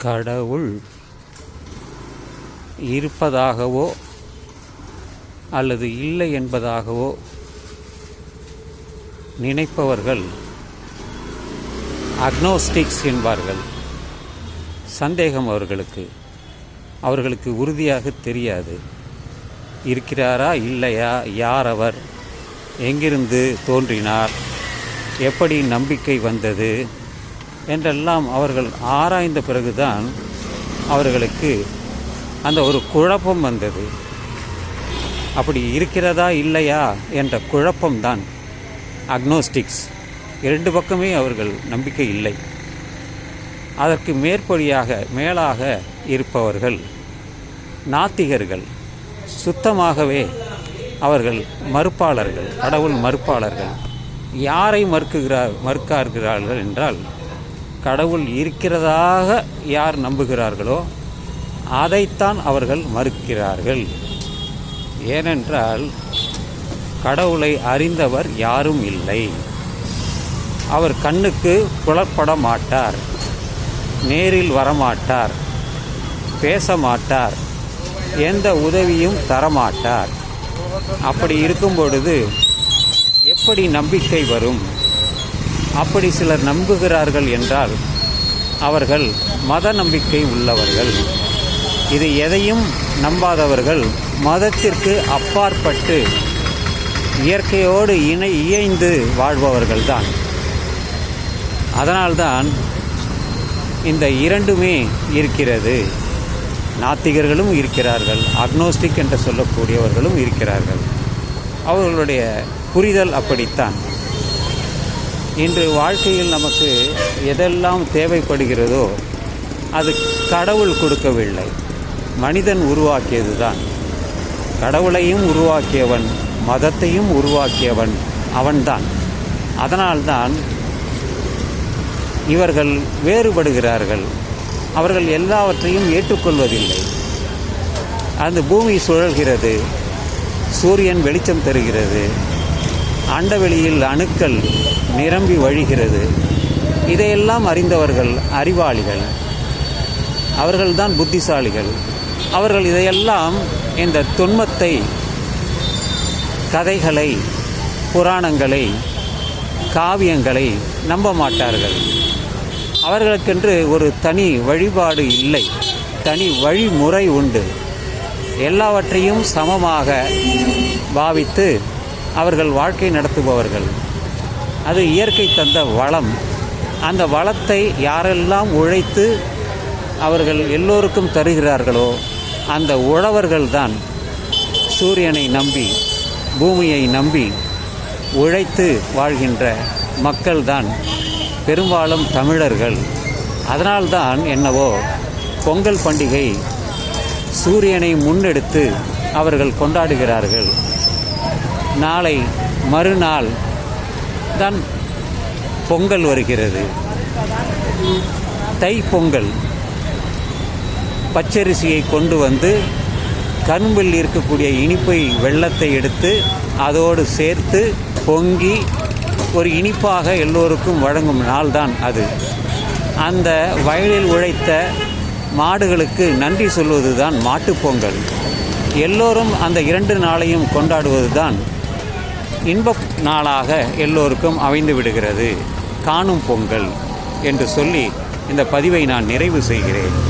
கடவுள் இருப்பதாகவோ அல்லது இல்லை என்பதாகவோ நினைப்பவர்கள் அக்னோஸ்டிக்ஸ் என்பார்கள். சந்தேகம் அவர்களுக்கு. அவர்களுக்கு உறுதியாக தெரியாது. இருக்கிறாரா இல்லையா யார் அவர்? எங்கிருந்து தோன்றினார்? எப்படி நம்பிக்கை வந்தது? என்றெல்லாம் அவர்கள் ஆராய்ந்த பிறகுதான் அவர்களுக்கு அந்த ஒரு குழப்பம் வந்தது. அப்படி இருக்கிறதா இல்லையா என்ற குழப்பம்தான் அக்னோஸ்டிக்ஸ் இரண்டு பக்கமே அவர்கள் நம்பிக்கை இல்லை. அதற்கு மேற்படியாக மேலாக இருப்பவர்கள் நாத்திகர்கள். சுத்தமாகவே அவர்கள் மறுப்பாளர்கள் கடவுள் மறுப்பாளர்கள். யாரை மறுக்குகிறார் மறுக்கார்கிறார்கள் என்றால் கடவுள் இருக்கிறதாக யார் நம்புகிறார்களோ அதைத்தான் அவர்கள் மறுக்கிறார்கள். ஏனென்றால் கடவுளை அறிந்தவர் யாரும் இல்லை. அவர் கண்ணுக்கு புலப்பட மாட்டார் நேரில் வரமாட்டார் பேச மாட்டார் எந்த உதவியும் தரமாட்டார். அப்படி இருக்கும் பொழுது எப்படி நம்பிக்கை வரும்? அப்படி சிலர் நம்புகிறார்கள் என்றால் அவர்கள் மத நம்பிக்கை உள்ளவர்கள். இது எதையும் நம்பாதவர்கள் மதத்திற்கு அப்பாற்பட்டு இயற்கையோடு இணை இயைந்து வாழ்பவர்கள்தான். அதனால்தான் இந்த இரண்டுமே இருக்கிறது. நாத்திகர்களும் இருக்கிறார்கள் அக்னோஸ்டிக் என்று சொல்லக்கூடியவர்களும் இருக்கிறார்கள். அவர்களுடைய புரிதல் அப்படித்தான். இன்று வாழ்க்கையில் நமக்கு எதெல்லாம் தேவைப்படுகிறதோ அது கடவுள் கொடுக்கவில்லை. மனிதன் உருவாக்கியது தான் கடவுளையும் உருவாக்கியவன் மதத்தையும் உருவாக்கியவன் அவன்தான். அதனால்தான் இவர்கள் வேறுபடுகிறார்கள். அவர்கள் எல்லாவற்றையும் ஏற்றுக்கொள்வதில்லை. அந்த பூமி சுழல்கிறது. சூரியன் வெளிச்சம் தருகிறது. அண்டவெளியில் அணுக்கள் நிரம்பி வழிகிறது. இதையெல்லாம் அறிந்தவர்கள் அறிவாளிகள். அவர்கள்தான் புத்திசாலிகள். அவர்கள் இதையெல்லாம் இந்த தொன்மத்தை கதைகளை புராணங்களை காவியங்களை நம்ப மாட்டார்கள். அவர்களுக்கென்று ஒரு தனி வழிபாடு இல்லை. தனி வழிமுறை உண்டு. எல்லாவற்றையும் சமமாக பாவித்து அவர்கள் வாழ்க்கை நடத்துபவர்கள். அது இயற்கை தந்த வளம். அந்த வளத்தை யாரெல்லாம் உழைத்து அவர்கள் எல்லோருக்கும் தருகிறார்களோ அந்த உழவர்கள்தான் சூரியனை நம்பி பூமியை நம்பி உழைத்து வாழ்கின்ற மக்கள்தான் பெரும்பாலும் தமிழர்கள். அதனால்தான் என்னவோ பொங்கல் பண்டிகை சூரியனை முன்னெடுத்து அவர்கள் கொண்டாடுகிறார்கள். நாளை மறுநாள் தான் பொங்கல் வருகிறது. தை பொங்கல். பச்சரிசியை கொண்டு வந்து கரும்பில் இருக்கக்கூடிய இனிப்பை வெள்ளத்தை எடுத்து அதோடு சேர்த்து பொங்கி ஒரு இனிப்பாக எல்லோருக்கும் வழங்கும் நாள்தான் அது. அந்த வயலில் உழைத்த மாடுகளுக்கு நன்றி சொல்வது தான் மாட்டுப்பொங்கல் எல்லோரும் அந்த இரண்டு நாளையும் கொண்டாடுவது தான் இன்ப நாளாக எல்லோருக்கும் அமைந்து விடுகிறது. காணும் பொங்கல் என்று சொல்லி இந்த பதிவை நான் நிறைவு செய்கிறேன்.